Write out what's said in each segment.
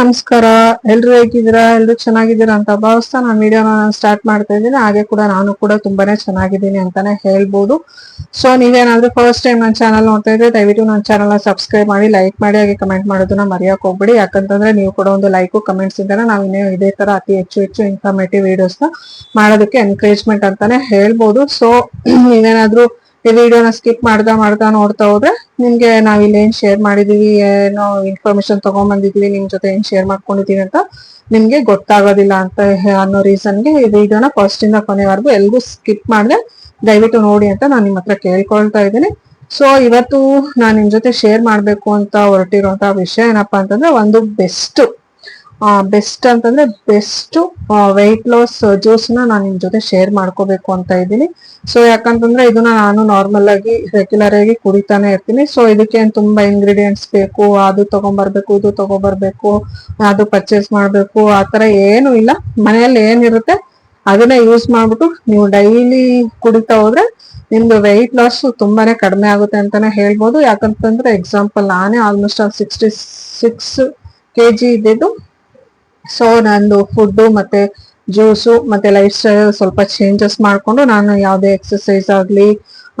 ನಮಸ್ಕಾರ. ಎಲ್ರು ಹೇಗಿದ್ದೀರಾ? ಎಲ್ರು ಚೆನ್ನಾಗಿದ್ದೀರಾ ಅಂತ ಭಾವಿಸ್ತಾ ನಾನು ವಿಡಿಯೋನ ಸ್ಟಾರ್ಟ್ ಮಾಡ್ತಾ ಇದ್ದೀನಿ. ಹಾಗೆ ಕೂಡ ನಾನು ಕೂಡ ತುಂಬಾನೇ ಚೆನ್ನಾಗಿದ್ದೀನಿ ಅಂತಾನೆ ಹೇಳ್ಬೋದು. ಸೊ ನೀವೇನಾದ್ರೂ ಫಸ್ಟ್ ಟೈಮ್ ನನ್ನ ಚಾನಲ್ ನೋಡ್ತಾ ಇದ್ರೆ ದಯವಿಟ್ಟು ನನ್ನ ಚಾನಲ್ನ ಸಬ್ಸ್ಕ್ರೈಬ್ ಮಾಡಿ ಲೈಕ್ ಮಾಡಿ, ಹಾಗೆ ಕಮೆಂಟ್ ಮಾಡೋದನ್ನ ಮರೆಯಕ್ಕೆ ಹೋಗ್ಬೇಡಿ. ಯಾಕಂತಂದ್ರೆ ನೀವು ಕೂಡ ಒಂದು ಲೈಕು ಕಮೆಂಟ್ಸ್ ಇಂದ ನಾವು ಇನ್ನೇ ಇದೇ ತರ ಅತಿ ಹೆಚ್ಚು ಹೆಚ್ಚು ಇನ್ಫಾರ್ಮೇಟಿವ್ ವಿಡಿಯೋಸ್ನ ಮಾಡೋದಕ್ಕೆ ಎನ್ಕರೇಜ್ಮೆಂಟ್ ಅಂತಾನೆ ಹೇಳ್ಬೋದು. ಸೊ ನೀವೇನಾದ್ರೂ ಈ ವಿಡಿಯೋನ ಸ್ಕಿಪ್ ಮಾಡ್ತಾ ಮಾಡ್ತಾ ನೋಡ್ತಾ ಹೋದ್ರೆ ನಿಮ್ಗೆ ನಾವ್ ಇಲ್ಲಿ ಏನ್ ಶೇರ್ ಮಾಡಿದೀವಿ, ಏನೋ ಇನ್ಫಾರ್ಮೇಶನ್ ತಗೊಂಡ್ಬಂದಿದೀವಿ ನಿಮ್ ಜೊತೆ ಏನ್ ಶೇರ್ ಮಾಡ್ಕೊಂಡಿದೀವಿ ಅಂತ ನಿಮ್ಗೆ ಗೊತ್ತಾಗೋದಿಲ್ಲ ಅಂತ ಅನ್ನೋ ರೀಸನ್ಗೆ ಈ ವಿಡಿಯೋನ ಫಸ್ಟ್ ಇಂದ ಕೊನೆವರೆಗೂ ಎಲ್ಗೂ ಸ್ಕಿಪ್ ಮಾಡಿದೆ ದಯವಿಟ್ಟು ನೋಡಿ ಅಂತ ನಾನು ನಿಮ್ಮ ಹತ್ರ ಕೇಳ್ಕೊಳ್ತಾ ಇದ್ದೀನಿ. ಸೊ ಇವತ್ತು ನಾನು ನಿಮ್ ಜೊತೆ ಶೇರ್ ಮಾಡ್ಬೇಕು ಅಂತ ಹೊರಟಿರುವಂತ ವಿಷಯ ಏನಪ್ಪಾ ಅಂತಂದ್ರೆ, ಒಂದು ಬೆಸ್ಟ್ ಬೆಸ್ಟ್ ಅಂತಂದ್ರೆ ಬೆಸ್ಟ್ ವೆಯ್ಟ್ ಲಾಸ್ ಜ್ಯೂಸ್ ನಾನು ನಿಮ್ ಜೊತೆ ಶೇರ್ ಮಾಡ್ಕೋಬೇಕು ಅಂತ ಇದ್ದೀನಿ. ಸೊ ಯಾಕಂತಂದ್ರೆ ಇದನ್ನ ನಾನು ನಾರ್ಮಲ್ ಆಗಿ ರೆಗ್ಯುಲರ್ ಆಗಿ ಕುಡಿತಾನೆ ಇರ್ತೀನಿ. ಸೊ ಇದಕ್ಕೆ ತುಂಬಾ ಇಂಗ್ರೀಡಿಯೆಂಟ್ಸ್ ಬೇಕು, ಅದು ತಗೊಂಡ್ಬರ್ಬೇಕು ಇದು ತಗೊಂಡ್ಬರ್ಬೇಕು ಅದು ಪರ್ಚೇಸ್ ಮಾಡ್ಬೇಕು ಆತರ ಏನು ಇಲ್ಲ. ಮನೆಯಲ್ಲಿ ಏನಿರುತ್ತೆ, ಅದನ್ನ ಯೂಸ್ ಮಾಡ್ಬಿಟ್ಟು ನೀವು ಡೈಲಿ ಕುಡಿತಾ ಹೋದ್ರೆ ನಿಮ್ದು ವೆಯ್ಟ್ ಲಾಸ್ ತುಂಬಾನೇ ಕಡಿಮೆ ಆಗುತ್ತೆ ಅಂತಾನೆ ಹೇಳ್ಬೋದು. ಯಾಕಂತಂದ್ರೆ ಎಕ್ಸಾಂಪಲ್ ನಾನೇ almost sixty six K G ಇದ್ದಿದ್ದು ಸೊ ನಂದು ಫುಡ್ ಮತ್ತೆ ಜ್ಯೂಸು ಮತ್ತೆ ಲೈಫ್ ಸ್ಟೈಲ್ ಸ್ವಲ್ಪ ಚೇಂಜಸ್ ಮಾಡಿಕೊಂಡು ನಾನು ಯಾವುದೇ ಎಕ್ಸಸೈಸ್ ಆಗಲಿ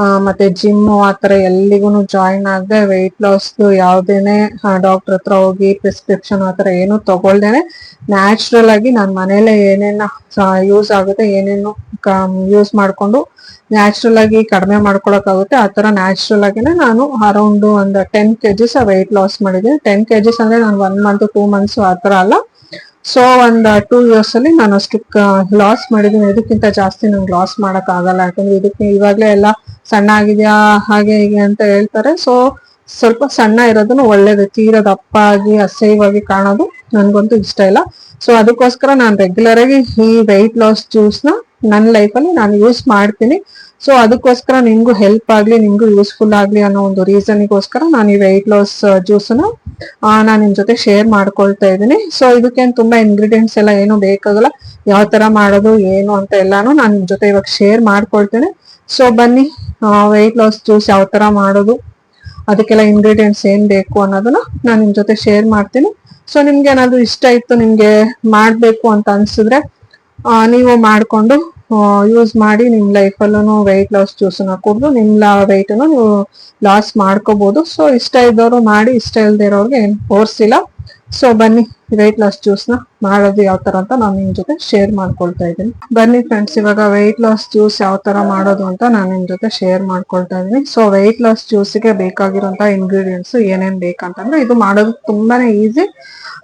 ಮತ್ತು ಮತ್ತೆ ಜಿಮ್ ಥರ ಎಲ್ಲಿಗೂ ಜಾಯಿನ್ ಆಗದೆ ವೆಯ್ಟ್ ಲಾಸ್ದು ಯಾವ್ದೇನೆ ಡಾಕ್ಟರ್ ಹತ್ರ ಹೋಗಿ ಪ್ರಿಸ್ಕ್ರಿಪ್ಷನ್ ಆ ಥರ ಏನು ತಗೊಳ್ದೇನೆ. ನ್ಯಾಚುರಲ್ ಆಗಿ ನಾನು ಮನೇಲೆ ಏನೇನು ಯೂಸ್ ಆಗುತ್ತೆ, ಏನೇನು ಯೂಸ್ ಮಾಡಿಕೊಂಡು ನ್ಯಾಚುರಲ್ ಆಗಿ ಕಡಿಮೆ ಮಾಡ್ಕೊಳಕ್ಕಾಗುತ್ತೆ. ಆ ಥರ ನ್ಯಾಚುರಲ್ ಆಗಿನೇ ನಾನು ಅರೌಂಡ್ ಒಂದು ಟೆನ್ ಕೆಜಿಸ್ ವೆಯ್ಟ್ ಲಾಸ್ ಮಾಡಿದ್ದೀನಿ. ಟೆನ್ ಕೆಜಿಸ್ ಅಂದ್ರೆ ನಾನು ಒನ್ ಮಂತ್ ಟೂ ಮಂತ್ಸು ಆ ಥರ ಅಲ್ಲ. ಸೊ ಒಂದು ಟೂ ಇಯರ್ಸ್ ಅಲ್ಲಿ ನಾನು ಅಷ್ಟಕ್ಕೆ ಲಾಸ್ ಮಾಡಿದ್ದೀನಿ. ಇದಕ್ಕಿಂತ ಜಾಸ್ತಿ ನಂಗೆ ಲಾಸ್ ಆಗಲ್ಲ. ಯಾಕಂದ್ರೆ ಇದಕ್ಕೆ ಇವಾಗ್ಲೇ ಎಲ್ಲ ಸಣ್ಣ ಆಗಿದ್ಯಾ ಹಾಗೆ ಹೀಗೆ ಅಂತ ಹೇಳ್ತಾರೆ. ಸೊ ಸ್ವಲ್ಪ ಸಣ್ಣ ಇರೋದನ್ನು ಒಳ್ಳೇದು. ತೀರದ ದಪ್ಪ ಆಗಿ ಅಸಹ್ಯವಾಗಿ ಕಾಣೋದು ನನಗಂತೂ ಇಷ್ಟ ಇಲ್ಲ. ಸೊ ಅದಕ್ಕೋಸ್ಕರ ನಾನು ರೆಗ್ಯುಲರ್ ಆಗಿ ಈ ವೆಯ್ಟ್ ಲಾಸ್ ಜ್ಯೂಸ್ನ ನನ್ನ ಲೈಫಲ್ಲಿ ನಾನು ಯೂಸ್ ಮಾಡ್ತೀನಿ. ಸೊ ಅದಕ್ಕೋಸ್ಕರ ನಿಮಗೂ ಹೆಲ್ಪ್ ಆಗಲಿ, ನಿಮ್ಗೂ ಯೂಸ್ಫುಲ್ ಆಗಲಿ ಅನ್ನೋ ಒಂದು ರೀಸನ್ಗೋಸ್ಕರ ನಾನು ಈ ವೆಯ್ಟ್ ಲಾಸ್ ಜ್ಯೂಸನ್ನು ನಾನು ನಿಮ್ಮ ಜೊತೆ ಶೇರ್ ಮಾಡ್ಕೊಳ್ತಾ ಇದ್ದೀನಿ. ಸೊ ಇದಕ್ಕೇನು ತುಂಬಾ ಇಂಗ್ರೀಡಿಯೆಂಟ್ಸ್ ಎಲ್ಲ ಏನು ಬೇಕಾಗಲ್ಲ, ಯಾವ ತರ ಮಾಡೋದು, ಏನು ಅಂತ ಎಲ್ಲಾನು ನಾನು ನಿಮ್ಮ ಜೊತೆ ಇವಾಗ ಶೇರ್ ಮಾಡ್ಕೊಳ್ತೇನೆ. ಸೊ ಬನ್ನಿ ವೆಯ್ಟ್ ಲಾಸ್ ಜ್ಯೂಸ್ ಯಾವ ಥರ ಮಾಡೋದು, ಅದಕ್ಕೆಲ್ಲ ಇಂಗ್ರೀಡಿಯೆಂಟ್ಸ್ ಏನು ಬೇಕು ಅನ್ನೋದನ್ನ ನಾನು ನಿಮ್ಮ ಜೊತೆ ಶೇರ್ ಮಾಡ್ತೀನಿ. ಸೊ ನಿಮ್ಗೆ ಏನಾದ್ರು ಇಷ್ಟ ಇತ್ತು, ನಿಮ್ಗೆ ಮಾಡಬೇಕು ಅಂತ ಅನ್ಸಿದ್ರೆ ನೀವು ಮಾಡಿಕೊಂಡು ಯೂಸ್ ಮಾಡಿ ನಿಮ್ಮ ಲೈಫಲ್ಲೂ ವೆಯ್ಟ್ ಲಾಸ್ ಜ್ಯೂಸನ್ನ ಕುಡಿದು ನಿಮ್ಮ ವೆಯ್ಟನ್ನು ನೀವು ಲಾಸ್ ಮಾಡ್ಕೋಬಹುದು ಸೊ ಇಷ್ಟ ಇದ್ದವರು ಮಾಡಿ, ಇಷ್ಟ ಇಲ್ಲದೆ ಇರೋರ್ಗೆ ಏನು ಸೊ ಬನ್ನಿ ವೆಯ್ಟ್ ಲಾಸ್ ಜ್ಯೂಸ್ನ ಮಾಡೋದು ಯಾವ ತರ ಅಂತ ನಾನು ನಿಮ್ ಜೊತೆ ಶೇರ್ ಮಾಡ್ಕೊಳ್ತಾ ಇದ್ದೀನಿ. ಬನ್ನಿ ಫ್ರೆಂಡ್ಸ್ ಇವಾಗ ವೆಯ್ಟ್ ಲಾಸ್ ಜ್ಯೂಸ್ ಯಾವ ತರ ಮಾಡೋದು ಅಂತ ನಾನು ನಿಮ್ ಜೊತೆ ಶೇರ್ ಮಾಡ್ಕೊಳ್ತಾ ಇದ್ದೀನಿ. ಸೊ ವೆಯ್ಟ್ ಲಾಸ್ ಜ್ಯೂಸ್ಗೆ ಬೇಕಾಗಿರುವಂತಹ ಇಂಗ್ರೀಡಿಯೆಂಟ್ಸ್ ಏನೇನ್ ಬೇಕಂತಂದ್ರೆ ಇದು ಮಾಡೋದು ತುಂಬಾನೇ ಈಸಿ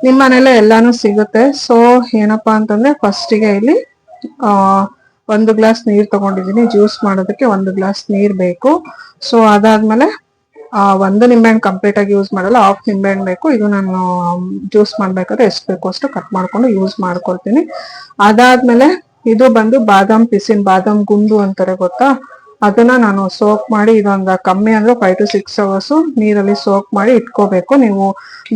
ನಿಮ್ಮ ಮನೇಲೆ ಎಲ್ಲಾನು ಸಿಗುತ್ತೆ. ಸೊ ಏನಪ್ಪಾ ಅಂತಂದ್ರೆ ಫಸ್ಟಿಗೆ ಇಲ್ಲಿ, ಆ, ಒಂದು ಗ್ಲಾಸ್ ನೀರ್ ತಗೊಂಡಿದ್ದೀನಿ. ಜ್ಯೂಸ್ ಮಾಡೋದಕ್ಕೆ ಒಂದು ಗ್ಲಾಸ್ ನೀರ್ ಬೇಕು. ಸೊ ಅದಾದ್ಮೇಲೆ ಒಂದು ನಿಂಬೆಹಣ್ಣು ಕಂಪ್ಲೀಟ್ ಆಗಿ ಯೂಸ್ ಮಾಡಲ್ಲ ಹಾಫ್ ನಿಂಬೆಹಣ್ಣು ಬೇಕು. ಇದು ನಾನು ಜ್ಯೂಸ್ ಮಾಡ್ಬೇಕಾದ್ರೆ ಎಷ್ಟು ಬೇಕು ಅಷ್ಟು ಕಟ್ ಮಾಡ್ಕೊಂಡು ಯೂಸ್ ಮಾಡ್ಕೊಳ್ತೀನಿ. ಅದಾದ್ಮೇಲೆ ಇದು ಬಂದು ಬಾದಾಮ್ ಪಿಸಿನ್ ಬಾದಾಮ್ ಗುಂಡು ಅಂತಾರೆ ಗೊತ್ತಾ? ಅದನ್ನ ನಾನು ಸೋಕ್ ಮಾಡಿ ಇದೊಂದು ಕಮ್ಮಿ ಅಂದ್ರೆ ಫೈವ್ ಟು ಸಿಕ್ಸ್ ಅವರ್ಸ್ ನೀರಲ್ಲಿ ಸೋಕ್ ಮಾಡಿ ಇಟ್ಕೋಬೇಕು. ನೀವು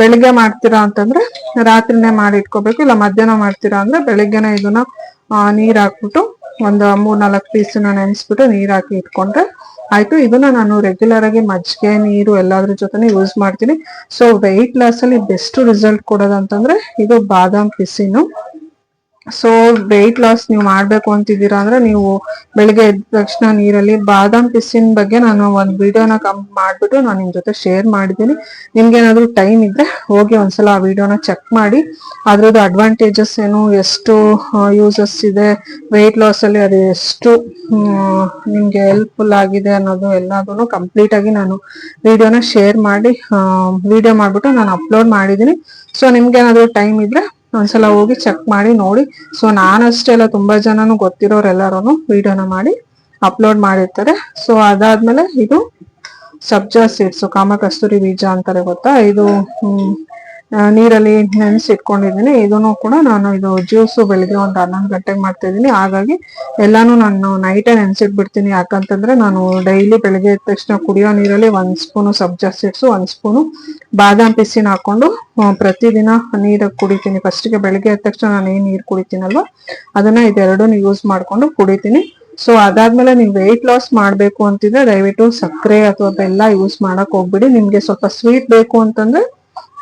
ಬೆಳಿಗ್ಗೆ ಮಾಡ್ತೀರಾ ಅಂತಂದ್ರೆ ರಾತ್ರಿನೇ ಮಾಡಿ ಇಟ್ಕೋಬೇಕು. ಇಲ್ಲ ಮಧ್ಯಾಹ್ನ ಮಾಡ್ತೀರಾ ಅಂದ್ರೆ ಬೆಳಿಗ್ಗೆನೆ ಇದನ್ನ ನೀರ್ ಹಾಕ್ಬಿಟ್ಟು ಒಂದು ಮೂರ್ ನಾಲ್ಕು ಪೀಸನ್ನ ನೆನೆಸ್ಬಿಟ್ಟು ನೀರ್ ಹಾಕಿ ಇಟ್ಕೊಂಡ್ರೆ ಆಯ್ತು, ಇದನ್ನ ನಾನು ರೆಗ್ಯುಲರ್ ಆಗಿ ಮಜ್ಜಿಗೆ, ನೀರು ಎಲ್ಲಾದ್ರ ಜೊತೆನೆ ಯೂಸ್ ಮಾಡ್ತೀನಿ. ಸೊ ವೆಯ್ಟ್ ಲಾಸ್ ಅಲ್ಲಿ ಬೆಸ್ಟ್ ರಿಸಲ್ಟ್ ಕೊಡೋದಂತಂದ್ರೆ ಇದು ಬಾದಾಮ್ ಪಿಸಿನು. ಸೊ ವೆಯ್ಟ್ ಲಾಸ್ ನೀವು ಮಾಡಬೇಕು ಅಂತಿದ್ದೀರಾ ಅಂದ್ರೆ ನೀವು ಬೆಳಿಗ್ಗೆ ಎದ್ದ ತಕ್ಷಣ ನೀರಲ್ಲಿ ಬಾದಾಮ್ ಪಿಸ್ಸಿನ ಬಗ್ಗೆ ನಾನು ಒಂದು ವಿಡಿಯೋನ ಕಮ್ ಮಾಡ್ಬಿಟ್ಟು ನಾನು ನಿಮ್ ಜೊತೆ ಶೇರ್ ಮಾಡಿದ್ದೀನಿ. ನಿಮ್ಗೆ ಏನಾದ್ರು ಟೈಮ್ ಇದ್ರೆ ಹೋಗಿ ಒಂದ್ಸಲ ಆ ವಿಡಿಯೋನ ಚೆಕ್ ಮಾಡಿ. ಅದ್ರದ್ದು ಅಡ್ವಾಂಟೇಜಸ್ ಏನು, ಎಷ್ಟು ಯೂಸಸ್ ಇದೆ ವೆಯ್ಟ್ ಅಲ್ಲಿ ಅದು ಎಷ್ಟು ನಿಮಗೆ ಹೆಲ್ಪ್ಫುಲ್ ಆಗಿದೆ ಅನ್ನೋದು ಎಲ್ಲದೂ ಕಂಪ್ಲೀಟ್ ಆಗಿ ನಾನು ವಿಡಿಯೋನ ಶೇರ್ ಮಾಡಿ ವಿಡಿಯೋ ಮಾಡ್ಬಿಟ್ಟು ನಾನು ಅಪ್ಲೋಡ್ ಮಾಡಿದ್ದೀನಿ. ಸೊ ನಿಮ್ಗೆ ಏನಾದ್ರು ಟೈಮ್ ಇದ್ರೆ ಒಂದ್ಸಲ ಹೋಗಿ ಚೆಕ್ ಮಾಡಿ ನೋಡಿ. ಸೊ ನಾನಷ್ಟೇ ಅಲ್ಲ, ತುಂಬಾ ಜನನು ಗೊತ್ತಿರೋರೆಲ್ಲರೂ ವಿಡಿಯೋನ ಮಾಡಿ ಅಪ್ಲೋಡ್ ಮಾಡಿರ್ತಾರೆ. ಸೊ ಅದಾದ್ಮೇಲೆ ಇದು ಸಬ್ಜಾ ಸೀಡ್ಸ್ ಕಾಮಕಸ್ತೂರಿ ಬೀಜ ಅಂತಾರೆ ಗೊತ್ತಾ? ಇದು ನೀರಲ್ಲಿ ನೆನೆಸಿಟ್ಕೊಂಡಿದ್ದೀನಿ ಇದನ್ನು ಕೂಡ ನಾನು ಇದು ಜ್ಯೂಸು ಬೆಳಿಗ್ಗೆ ಒಂದು ಹನ್ನೊಂದು ಗಂಟೆಗೆ ಮಾಡ್ತಾ ಇದ್ದೀನಿ ಹಾಗಾಗಿ ಎಲ್ಲಾನು ನಾನು ನೈಟೇ ನೆನೆಸಿಟ್ಬಿಡ್ತೀನಿ. ಯಾಕಂತಂದ್ರೆ ನಾನು ಡೈಲಿ ಬೆಳಿಗ್ಗೆ ಎದ್ದ ತಕ್ಷಣ ಕುಡಿಯೋ ನೀರಲ್ಲಿ ಒಂದು ಸ್ಪೂನು ಸಬ್ಜಾ ಸೀಡ್ಸು ಒಂದು ಸ್ಪೂನು ಬಾದಾಮ್ ಪಿಸಿನ ಹಾಕ್ಕೊಂಡು ಪ್ರತಿದಿನ ನೀರು ಕುಡಿತೀನಿ. ಫಸ್ಟಿಗೆ ಬೆಳಿಗ್ಗೆ ಎದ್ದ ತಕ್ಷಣ ನಾನು ಏನು ನೀರು ಕುಡಿತೀನಲ್ವ? ಅದನ್ನ ಇದೆರಡೂ ಯೂಸ್ ಮಾಡಿಕೊಂಡು ಕುಡಿತೀನಿ. ಸೊ ಅದಾದ್ಮೇಲೆ ನೀವು ವೆಯ್ಟ್ ಲಾಸ್ ಮಾಡಬೇಕು ಅಂತಿದ್ರೆ ದಯವಿಟ್ಟು ಸಕ್ಕರೆ ಅಥವಾ ಬೆಲ್ಲ ಯೂಸ್ ಮಾಡಕ್ ಹೋಗ್ಬಿಡಿ. ನಿಮ್ಗೆ ಸ್ವಲ್ಪ ಸ್ವೀಟ್ ಬೇಕು ಅಂತಂದ್ರೆ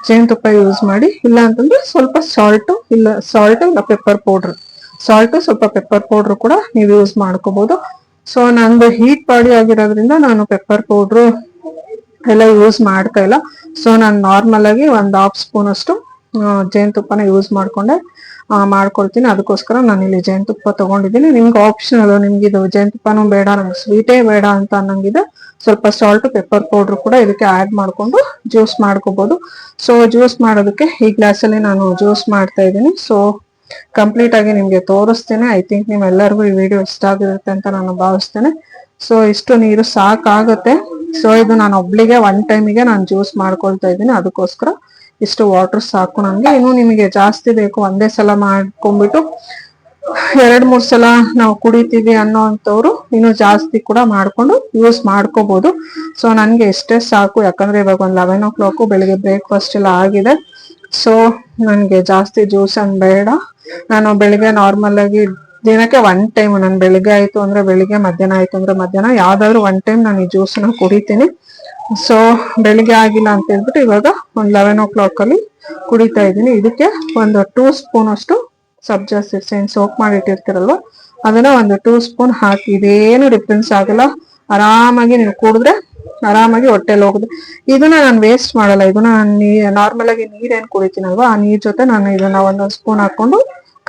ಜೇನುತುಪ್ಪ ಯೂಸ್ ಮಾಡಿ, ಇಲ್ಲ ಅಂತಂದ್ರೆ ಸ್ವಲ್ಪ ಸಾಲ್ಟು ಇಲ್ಲ ಸಾಲ್ಟ್ ಇಲ್ಲ ಪೆಪ್ಪರ್ ಪೌಡ್ರ್ ಸಾಲ್ಟ್ ಸ್ವಲ್ಪ ಪೆಪ್ಪರ್ ಪೌಡ್ರ್ ಕೂಡ ನೀವು ಯೂಸ್ ಮಾಡ್ಕೋಬಹುದು ಸೊ ನಂದು ಹೀಟ್ ಬಾಡಿ ಆಗಿರೋದ್ರಿಂದ ನಾನು ಪೆಪ್ಪರ್ ಪೌಡ್ರು ಎಲ್ಲ ಯೂಸ್ ಮಾಡ್ತಾ ಇಲ್ಲ. ಸೊ ನಾನು ನಾರ್ಮಲ್ ಆಗಿ ಒಂದು ಹಾಫ್ ಸ್ಪೂನ್ ಅಷ್ಟು ಜೇನುತುಪ್ಪನ ಯೂಸ್ ಮಾಡ್ಕೊಂಡೆ. ಮಾಡ್ಕೊಳ್ತೀನಿ ಅದಕ್ಕೋಸ್ಕರ ನಾನು ಇಲ್ಲಿ ಜೇನುತುಪ್ಪ ತಗೊಂಡಿದ್ದೀನಿ. ನಿಮ್ಗೆ ಆಪ್ಷನಲ್ ನಿಮ್ಗೆ ಇದು ಜೇನುತುಪ್ಪನೂ ಬೇಡ ನಮ್ಗೆ ಸ್ವೀಟೇ ಬೇಡ ಅಂತ ಅನ್ನಂಗಿದೆ. ಸ್ವಲ್ಪ ಸಾಲ್ಟ್ ಪೆಪ್ಪರ್ ಪೌಡರ್ ಕೂಡ ಇದಕ್ಕೆ ಆ್ಯಡ್ ಮಾಡಿಕೊಂಡು ಜ್ಯೂಸ್ ಮಾಡ್ಕೋಬೋದು. ಸೊ ಜ್ಯೂಸ್ ಮಾಡೋದಕ್ಕೆ ಈ ಗ್ಲಾಸಲ್ಲಿ ನಾನು ಜ್ಯೂಸ್ ಮಾಡ್ತಾ ಇದ್ದೀನಿ. ಸೊ ಕಂಪ್ಲೀಟ್ ಆಗಿ ನಿಮಗೆ ತೋರಿಸ್ತೇನೆ. ಐ ಥಿಂಕ್ ನಿಮ್ಮೆಲ್ಲರಿಗೂ ಈ ವಿಡಿಯೋ ಇಷ್ಟ ಆಗಿರುತ್ತೆ ಅಂತ ನಾನು ಭಾವಿಸ್ತೇನೆ. ಸೊ ಇಷ್ಟು ನೀರು ಸಾಕಾಗುತ್ತೆ. ಸೊ ಇದು ನಾನು ಒಬ್ಳಿಗೆ ಒನ್ ಟೈಮಿಗೆ ನಾನು ಜ್ಯೂಸ್ ಮಾಡ್ಕೊಳ್ತಾ ಇದ್ದೀನಿ. ಅದಕ್ಕೋಸ್ಕರ ಇಷ್ಟು ವಾಟರ್ ಸಾಕು ನನಗೆ ಇನ್ನು ನಿಮಗೆ ಜಾಸ್ತಿ ಬೇಕು ಒಂದೇ ಸಲ ಮಾಡ್ಕೊಂಡ್ಬಿಟ್ಟು ಎರಡ್, ಮೂರ್ ಸಲ ನಾವು ಕುಡಿತೀವಿ ಅನ್ನೋ ಅಂತವ್ರು ಇನ್ನು ಜಾಸ್ತಿ ಕೂಡ ಮಾಡ್ಕೊಂಡು ಯೂಸ್ ಮಾಡ್ಕೋಬಹುದು ಸೊ ನನ್ಗೆ ಎಷ್ಟೇ ಸಾಕು, ಯಾಕಂದ್ರೆ ಇವಾಗ ಒಂದ್ ಲೆವೆನ್ ಓ ಕ್ಲಾಕ್ ಬೆಳಿಗ್ಗೆ ಬ್ರೇಕ್ಫಾಸ್ಟ್ ಎಲ್ಲ ಆಗಿದೆ. ಸೊ ನನ್ಗೆ ಜಾಸ್ತಿ ಜ್ಯೂಸ್ ಅನ್ ಬೇಡ. ನಾನು ಬೆಳಿಗ್ಗೆ ನಾರ್ಮಲ್ ಆಗಿ ದಿನಕ್ಕೆ ಒನ್ ಟೈಮ್ ನಾನು ಬೆಳಿಗ್ಗೆ ಆಯ್ತು ಅಂದ್ರೆ ಬೆಳಿಗ್ಗೆ, ಮಧ್ಯಾಹ್ನ ಆಯ್ತು ಅಂದ್ರೆ ಮಧ್ಯಾಹ್ನ, ಯಾವ್ದಾದ್ರು ಒನ್ ಟೈಮ್ ನಾನು ಈ ಜ್ಯೂಸ್ನ ಕುಡಿತೀನಿ. ಸೊ ಬೆಳಿಗ್ಗೆ ಆಗಿಲ್ಲ ಅಂತ ಹೇಳ್ಬಿಟ್ಟು ಇವಾಗ ಒಂದ್ ಲೆವೆನ್ ಓ ಕ್ಲಾಕ್ ಅಲ್ಲಿ ಕುಡಿತಾ ಇದ್ದೀನಿ. ಇದಕ್ಕೆ ಒಂದು ಟೂ ಸ್ಪೂನ್ ಅಷ್ಟು ಸಬ್ಜಾ ಸೀಡ್ಸ್ ಏನ್ ಸೋಪ್ ಮಾಡಿಟ್ಟಿರ್ತೀರಲ್ವ? ಅದನ್ನ ಒಂದು ಟೂ ಸ್ಪೂನ್ ಹಾಕಿ ಇದೇನು ಡಿಫ್ರೆನ್ಸ್ ಆಗಲ್ಲ. ಆರಾಮಾಗಿ ನೀವು ಕುಡಿದ್ರೆ ಆರಾಮಾಗಿ ಹೊಟ್ಟೆಲಿ ಹೋಗುದು ಇದನ್ನ ನಾನು ವೇಸ್ಟ್ ಮಾಡಲ್ಲ. ಇದನ್ನ ನೀ ನಾರ್ಮಲ್ ಆಗಿ ನೀರೇನು ಕುಡಿತೀನಲ್ವಾ? ಆ ನೀರ್ ಜೊತೆ ನಾನು ಇದನ್ನ ಒಂದೊಂದು ಸ್ಪೂನ್ ಹಾಕೊಂಡು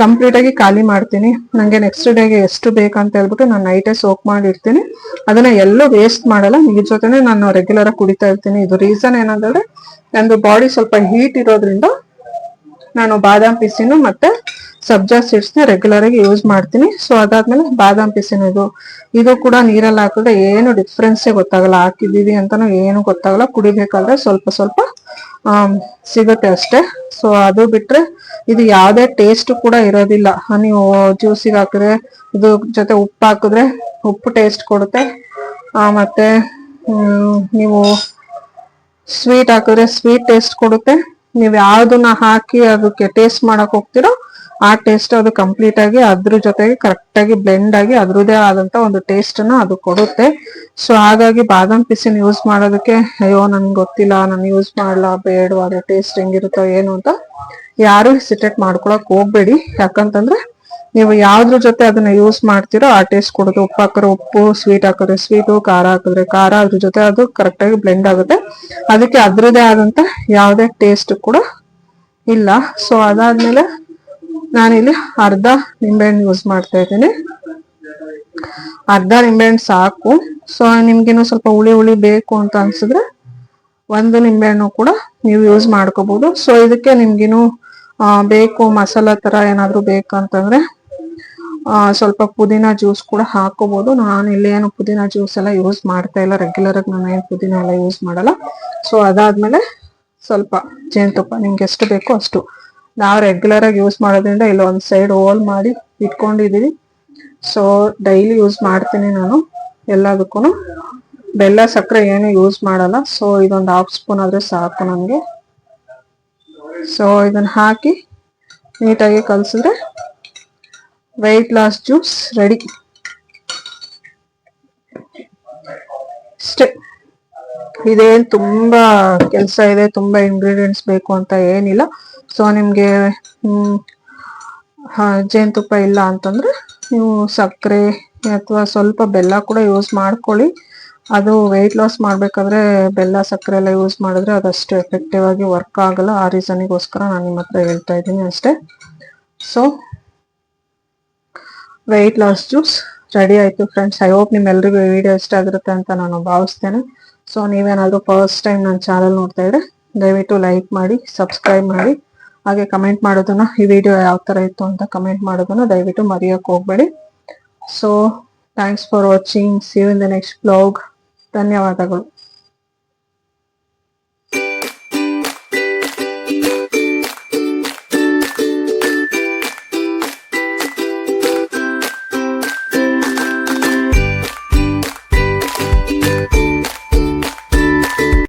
ಕಂಪ್ಲೀಟ್ ಆಗಿ ಖಾಲಿ ಮಾಡ್ತೀನಿ. ನಂಗೆ ನೆಕ್ಸ್ಟ್ ಡೇಗೆ ಎಷ್ಟು ಬೇಕಂತ ಹೇಳ್ಬಿಟ್ಟು ನಾನು ನೈಟೇ ಸೋಕ್ ಮಾಡಿರ್ತೀನಿ. ಅದನ್ನ ಎಲ್ಲೂ ವೇಸ್ಟ್ ಮಾಡಲ್ಲ. ನೀರ್ ಜೊತೆನೆ ನಾನು ರೆಗ್ಯುಲರ್ ಆಗಿ ಕುಡಿತಾ ಇರ್ತೀನಿ. ಇದು ರೀಸನ್ ಏನಂದ್ರೆ ನಂದು ಬಾಡಿ ಸ್ವಲ್ಪ ಹೀಟ್ ಇರೋದ್ರಿಂದ ನಾನು ಬಾದಾಮ್ ಪಿಸಿನು ಮತ್ತೆ ಸಬ್ಜಾ ಸೀಡ್ಸ್ನ ರೆಗ್ಯುಲರ್ ಆಗಿ ಯೂಸ್ ಮಾಡ್ತೀನಿ. ಸೊ ಅದಾದ್ಮೇಲೆ ಬಾದಾಮ್ ಪಿಸಿನ ಇದು. ಇದು ಕೂಡ ನೀರಲ್ಲಿ ಹಾಕಿದ್ರೆ ಏನು ಡಿಫ್ರೆನ್ಸ್ ಗೊತ್ತಾಗಲ್ಲ. ಹಾಕಿದೀವಿ ಅಂತಾನು ಏನು ಗೊತ್ತಾಗಲ್ಲ. ಕುಡಿಬೇಕಾದ್ರೆ ಸ್ವಲ್ಪ ಸ್ವಲ್ಪ ಸಿಗುತ್ತೆ ಅಷ್ಟೇ. ಸೊ ಅದು ಬಿಟ್ರೆ ಇದು ಯಾವುದೇ ಟೇಸ್ಟ್ ಕೂಡ ಇರೋದಿಲ್ಲ. ನೀವು ಜ್ಯೂಸಿಗೆ ಹಾಕಿದ್ರೆ, ಇದು ಜೊತೆ ಉಪ್ಪು ಹಾಕಿದ್ರೆ ಉಪ್ಪು ಟೇಸ್ಟ್ ಕೊಡುತ್ತೆ. ಮತ್ತೆ ನೀವು ಸ್ವೀಟ್ ಹಾಕಿದ್ರೆ ಸ್ವೀಟ್ ಟೇಸ್ಟ್ ಕೊಡುತ್ತೆ. ನೀವು ಯಾವ್ದನ್ನ ಹಾಕಿ ಅದಕ್ಕೆ ಟೇಸ್ಟ್ ಮಾಡಕ್ ಹೋಗ್ತಿರೋ ಆ ಟೇಸ್ಟ್ ಅದು ಕಂಪ್ಲೀಟ್ ಆಗಿ ಅದ್ರ ಜೊತೆಗೆ ಕರೆಕ್ಟ್ ಆಗಿ ಬ್ಲೆಂಡ್ ಆಗಿ ಅದ್ರದೇ ಆದಂತ ಒಂದು ಟೇಸ್ಟ್ನ ಅದು ಕೊಡುತ್ತೆ. ಸೊ ಹಾಗಾಗಿ ಬಾದಾಮ್ ಪಿಸಿನ ಯೂಸ್ ಮಾಡೋದಕ್ಕೆ ಅಯ್ಯೋ, ನನ್ಗೆ ಗೊತ್ತಿಲ್ಲ, ನಾನು ಯೂಸ್ ಮಾಡಲ್ಲ ಬೇಡವಾದ ಟೇಸ್ಟ್ ಹೆಂಗಿರುತ್ತೋ, ಏನು ಅಂತ ಯಾರು ಹೆಸಿಟೇಟ್ ಮಾಡ್ಕೊಳಕ್ ಹೋಗ್ಬೇಡಿ. ಯಾಕಂತಂದ್ರೆ ನೀವು ಯಾವ್ದ್ರ ಜೊತೆ ಅದನ್ನ ಯೂಸ್ ಮಾಡ್ತೀರೋ ಆ ಟೇಸ್ಟ್ ಕೊಡೋದು. ಉಪ್ಪು ಹಾಕಿದ್ರೆ ಉಪ್ಪು ಸ್ವೀಟ್ ಹಾಕಿದ್ರೆ ಸ್ವೀಟು ಖಾರ ಹಾಕಿದ್ರೆ ಖಾರ, ಅದ್ರ ಜೊತೆ ಅದು ಕರೆಕ್ಟ್ ಆಗಿ ಬ್ಲೆಂಡ್ ಆಗುತ್ತೆ. ಅದಕ್ಕೆ ಅದ್ರದೇ ಆದಂತ ಯಾವುದೇ ಟೇಸ್ಟ್ ಕೂಡ ಇಲ್ಲ. ಸೊ ಅದಾದ್ಮೇಲೆ ನಾನಿಲ್ಲಿ ಅರ್ಧ ನಿಂಬೆಹಣ್ಣು ಯೂಸ್ ಮಾಡ್ತಾ ಇದ್ದೀನಿ. ಅರ್ಧ ನಿಂಬೆಹಣ್ಣು ಸಾಕು. ಸೊ ನಿಮ್ಗೇನು ಸ್ವಲ್ಪ ಹುಳಿ ಹುಳಿ ಬೇಕು ಅಂತ ಅನ್ಸಿದ್ರೆ ಒಂದು ನಿಂಬೆಹಣ್ಣು ಕೂಡ ನೀವು ಯೂಸ್ ಮಾಡ್ಕೋಬಹುದು ಸೊ ಇದಕ್ಕೆ ನಿಮ್ಗೇನು ಬೇಕು ಮಸಾಲಾ ತರ ಏನಾದ್ರು ಬೇಕಂತಂದ್ರೆ ಸ್ವಲ್ಪ ಪುದೀನ ಜ್ಯೂಸ್ ಕೂಡ ಹಾಕೋಬಹುದು ನಾನು ಇಲ್ಲಿ ಏನು ಪುದೀನ ಜ್ಯೂಸ್ ಎಲ್ಲ ಯೂಸ್ ಮಾಡ್ತಾ ಇಲ್ಲ. ರೆಗ್ಯುಲರ್ ಆಗಿ ನಾನು ಏನು ಪುದೀನ ಎಲ್ಲ ಯೂಸ್ ಮಾಡಲ್ಲ. ಸೊ ಅದಾದ್ಮೇಲೆ ಸ್ವಲ್ಪ ಜೇನುತುಪ್ಪ. ನಿಮ್ಗೆ ಎಷ್ಟು ಬೇಕೋ ಅಷ್ಟು. ನಾವು ರೆಗ್ಯುಲರ್ ಆಗಿ ಯೂಸ್ ಮಾಡೋದ್ರಿಂದ ಇಲ್ಲಿ ಒಂದು ಸೈಡ್ ಹೋಲ್ ಮಾಡಿ ಇಟ್ಕೊಂಡಿದೀವಿ ಸೊ ಡೈಲಿ ಯೂಸ್ ಮಾಡ್ತೀನಿ ನಾನು. ಎಲ್ಲದಕ್ಕೂ ಬೆಲ್ಲ, ಸಕ್ಕರೆ ಏನು ಯೂಸ್ ಮಾಡಲ್ಲ. ಸೊ ಇದೊಂದು ಹಾಫ್ ಸ್ಪೂನ್ ಆದ್ರೆ ಸಾಕು ನನಗೆ. ಸೊ ಇದನ್ನ ಹಾಕಿ ನೀಟಾಗಿ ಕಲಸಿದ್ರೆ ವೆಯ್ಟ್ ಲಾಸ್ ಜ್ಯೂಸ್ ರೆಡಿ ಇಷ್ಟೇ ಇದೇನ್ ತುಂಬಾ ಕೆಲಸ ಇದೆ, ತುಂಬಾ ಇಂಗ್ರೀಡಿಯೆಂಟ್ಸ್ ಬೇಕು ಅಂತ ಏನಿಲ್ಲ. ಸೊ ನಿಮಗೆ ಜೇನುತುಪ್ಪ ಇಲ್ಲ ಅಂತಂದ್ರೆ ನೀವು ಸಕ್ಕರೆ ಅಥವಾ ಸ್ವಲ್ಪ ಬೆಲ್ಲ ಕೂಡ ಯೂಸ್ ಮಾಡ್ಕೊಳ್ಳಿ. ಅದು ವೆಯ್ಟ್ ಲಾಸ್ ಮಾಡಬೇಕಾದ್ರೆ ಬೆಲ್ಲ, ಸಕ್ಕರೆ ಎಲ್ಲ ಯೂಸ್ ಮಾಡಿದ್ರೆ ಅದಷ್ಟು ಎಫೆಕ್ಟಿವ್ ಆಗಿ ವರ್ಕ್ ಆಗಲ್ಲ. ಆ ರೀಸನಿಗೋಸ್ಕರ ನಾನು ನಿಮ್ಮ ಹತ್ರ ಹೇಳ್ತಾ ಇದ್ದೀನಿ ಅಷ್ಟೇ. So weight loss juice ready ಆಯ್ತು ಫ್ರೆಂಡ್ಸ್ ಐ ಹೋಪ್ ನಿಮ್ಮೆಲ್ಲರಿಗೂ ವಿಡಿಯೋ ಇಷ್ಟ ಆಗಿರುತ್ತೆ ಅಂತ ನಾನು ಭಾವಿಸ್ತೇನೆ. ಸೊ ನೀವೇನಾದರೂ ಫಸ್ಟ್ ಟೈಮ್ ನನ್ನ ಚಾನಲ್ ನೋಡ್ತಾ ಇದ್ರೆ, ದಯವಿಟ್ಟು ಲೈಕ್ ಮಾಡಿ ಸಬ್ಸ್ಕ್ರೈಬ್ ಮಾಡಿ. ಹಾಗೆ ಕಮೆಂಟ್ ಮಾಡೋದನ್ನ, ಈ ವಿಡಿಯೋ ಯಾವ ಥರ ಇತ್ತು ಅಂತ ಕಮೆಂಟ್ ಮಾಡೋದನ್ನ ದಯವಿಟ್ಟು ಮರೆಯಕ್ಕೆ ಹೋಗ್ಬೇಡಿ. So thanks for watching see in the next blog ಧನ್ಯವಾದಗಳು.